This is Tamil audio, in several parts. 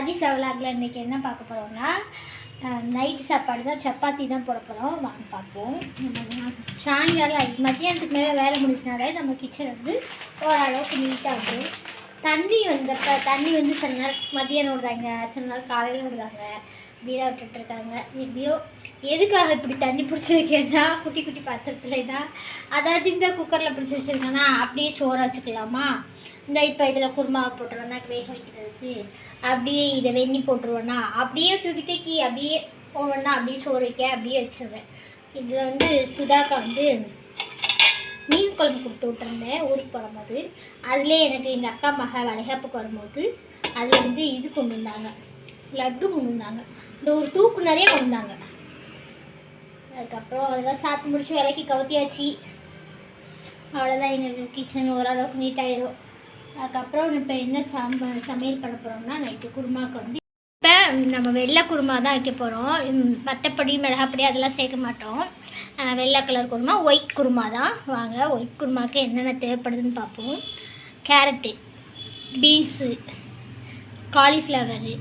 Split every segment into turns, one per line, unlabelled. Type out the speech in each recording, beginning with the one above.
ராஜேஷ் அவலாகில் இன்றைக்கி என்ன பார்க்க போகிறோம்னா நைட்டு சாப்பாடு தான் சப்பாத்தி தான் போட போகிறோம் வாங்க பார்ப்போம். நம்ம சாயங்காலம் மத்தியானத்துக்கு மேலே வேலை முடிச்சினாலே நம்ம கிச்சன் வந்து ஓரளவுக்கு நீட்டாக இருக்கும் தண்ணி வந்தப்போ தண்ணி வந்து சில நேரம் மதியானம் விடுறாங்க சில நேரம் காலையில் விடுறாங்க. வீடாக விட்டுட்டு இருக்காங்க எப்படியோ எதுக்காக இப்படி தண்ணி பிடிச்சி வைக்கிறேன்னா குட்டி குட்டி பாத்திரத்துலனா அதாவது இந்த குக்கரில் பிடிச்சி வச்சுருக்கேன்னா அப்படியே சோறு வச்சுக்கலாமா? இந்த இப்போ இதில் குருமா போட்டுருவேன்னா வேக வைக்கிறதுக்கு அப்படியே இதை வெண்ணி போட்டுருவேன்னா அப்படியே தூக்கி தூக்கி அப்படியே போவேன்னா அப்படியே சோறு வைக்க அப்படியே வச்சிருவேன். இதில் வந்து சுதாக்கா வந்து மீன் குழம்பு கொடுத்து விட்டுருந்தேன் ஊருக்கு போகும்போது அதிலே எனக்கு எங்கள் அக்கா மக வளைகாப்புக்கு வரும்போது அதில் வந்து இது கொண்டு வந்தாங்க. லட்டு கொண்டு வந்தாங்க. ஒரு தூக்கு நிறைய வந்தாங்க. அதுக்கப்புறம் அதெல்லாம் சாப்பிட்டு முடிச்சு விலைக்கு கவுத்தியாச்சு. அவ்வளோதான் எங்கள் கிச்சன் ஓரளவுக்கு நீட்டாயிரும் அதுக்கப்புறம் இப்போ என்ன சாம்பார் சமையல் பண்ண போகிறோம்னா நைட்டு குருமாவுக்கு வந்து இப்போ நம்ம வெள்ளை குருமா தான் வைக்க போகிறோம் மற்றப்படி மிளகாப்படி அதெல்லாம் சேர்க்க மாட்டோம். வெள்ளை கலர் குருமா ஒயிட் குருமா தான். வாங்க ஒயிட் குருமாவுக்கு என்னென்ன தேவைப்படுதுன்னு பார்ப்போம். Carrot beans cauliflower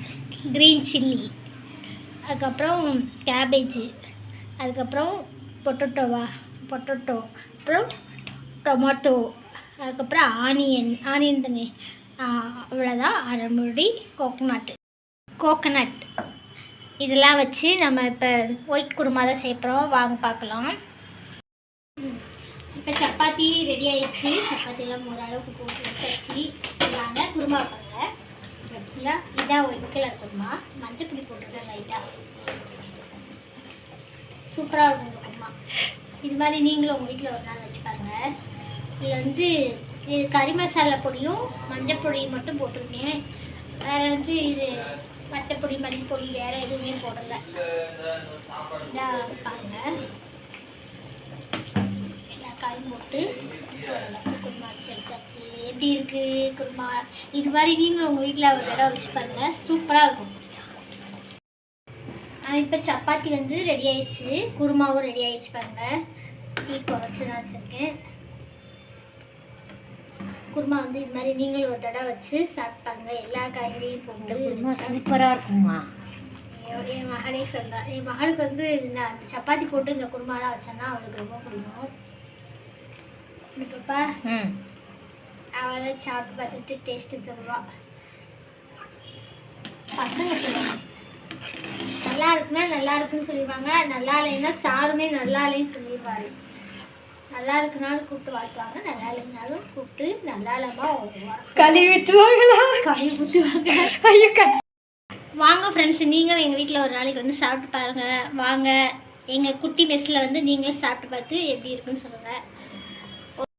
green chilli அதுக்கப்புறம் கேபேஜு அதுக்கப்புறம் பொட்டோட்டோவா பொட்டோட்டோ அப்புறம் டொமேட்டோ அதுக்கப்புறம் ஆனியன் ஆனியன் தண்ணி அவ்வளோதான் அரை முடி கோகோனட் கோகனட் இதெல்லாம் வச்சு நம்ம இப்போ ஒயிட் குருமா தான் சேர்க்குறோம் வாங்க பார்க்கலாம். இப்போ சப்பாத்தி ரெடி ஆயிடுச்சு. சப்பாத்திலாம் ஓரளவுக்கு போட்டு வச்சாச்சு. வாங்க குருமா பண்ணுங்க இதான் ஒயிட் கலர் குருமா. மஞ்சள் பொடி போட்டு சூப்பராக இருக்கும் இந்த குருமா இது மாதிரி நீங்களும் உங்கள் வீட்டில் ஒரு நாள் வச்சு பாருங்கள் இதில் வந்து இது கறி மசாலா பொடியும் மஞ்சள் பொடியும் மட்டும் போட்டிருக்கேன் வேறு வந்து இது வத்தப்பொடி மல்லிப்பொடி வேறு எதுவுமே போடலை. இதாக பாருங்க. எல்லா காயும் போட்டு குருமா வச்சு எடுத்தாச்சு. எப்படி இருக்குது குருமா? இது மாதிரி நீங்களும் உங்கள் வீட்டில் ஒரு தடவை வச்சு பாருங்கள் சூப்பராக இருக்கும். இப்போ சப்பாத்தி வந்து ரெடி ஆயிடுச்சு. குருமாவும் ரெடி ஆயிடுச்சு பாருங்க. டீ குறைச்சி தான் வச்சுருக்கேன். குருமா வந்து இது மாதிரி நீங்களும் ஒரு தடவை வச்சு சாப்பிட்டாங்க எல்லா காய்கறியும் போட்டு
சூப்பராக இருக்குமா
என் மகனே சொல்றா. என் மகளுக்கு வந்து நான் அந்த சப்பாத்தி போட்டு இந்த குருமாலாம் வச்சேன்னா அவளுக்கு ரொம்ப பிடிக்கும். பாப்பா அவள் தான் சாப்பிட்டு பார்த்துட்டு டேஸ்ட்டு தருவா. பசங்க சொல்லுவாங்க நல்லா இருக்குன்னா நல்லா இருக்குன்னு சொல்லிடுவாங்க நல்லா இல்லைன்னா சாருமே நல்லா இல்லைன்னு சொல்லிடுவாரு நல்லா இருக்குனாலும் கூப்பிட்டு வாழ்த்துவாங்க நல்லா இல்லைனாலும் கூப்பிட்டு நல்லா இல்லமா
கழுவி விட்டுருவாங்களா
கழுவி ஊற்றுவாங்க.
ஐயோ
வாங்க ஃப்ரெண்ட்ஸ் நீங்களும் எங்கள் வீட்டில் ஒரு நாளைக்கு வந்து சாப்பிட்டு பாருங்கள் வாங்க. எங்கள் குட்டி மெஸ்ஸில் வந்து நீங்களும் சாப்பிட்டு பார்த்து எப்படி இருக்குன்னு சொல்லுங்கள்